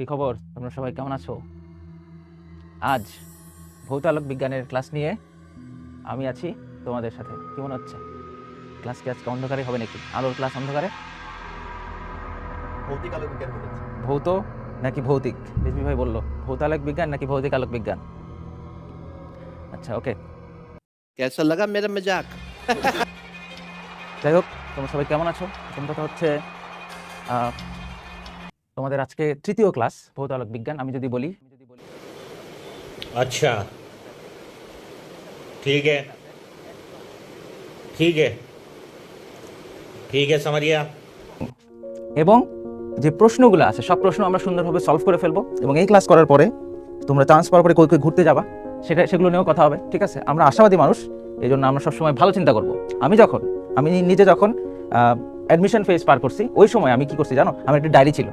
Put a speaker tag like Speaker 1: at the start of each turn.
Speaker 1: কি খবর? তোমরা সবাই কেমন আছো? আজ ভৌতালোক বিজ্ঞানের ক্লাস নিয়ে আমি আছি তোমাদের সাথে। কি মনে হচ্ছে? ক্লাস কি আজকে অন্ধকারে হবে নাকি? আলোর ক্লাস অন্ধকারে?
Speaker 2: ভৌতিক আলোক বিজ্ঞান
Speaker 1: ভৌত নাকি ভৌতিক? রেজমি ভাই বলল ভৌতালোক বিজ্ঞান নাকি ভৌতিক আলোক বিজ্ঞান? আচ্ছা ওকে
Speaker 2: কেসা লাগা মেরা মজাক?
Speaker 1: যাই হোক তোমরা সবাই কেমন আছো? প্রথম কথা হচ্ছে তোমাদের আজকে তৃতীয় ক্লাস ভৌত আলোক বিজ্ঞান আমি যদি বলি
Speaker 3: अच्छा ठीक है ठीक है ठीक है समझ गया
Speaker 1: এবং যে প্রশ্নগুলো আছে সব প্রশ্ন আমরা সুন্দরভাবে সলভ করে ফেলবো এবং এই ক্লাস করার পরে তোমরা চান্স পাওয়ার পরে কই কই ঘুরতে যাবা সেটা সেগুলো নিয়েও কথা হবে ঠিক আছে আমরা আশাবাদী মানুষ এই জন্য আমরা সবসময় ভালো চিন্তা করব আমি যখন আমি নিজে যখন অ্যাডমিশন ফেজ পার করছি ওই সময় আমি কি করছি জানো আমার একটা ডায়েরি ছিল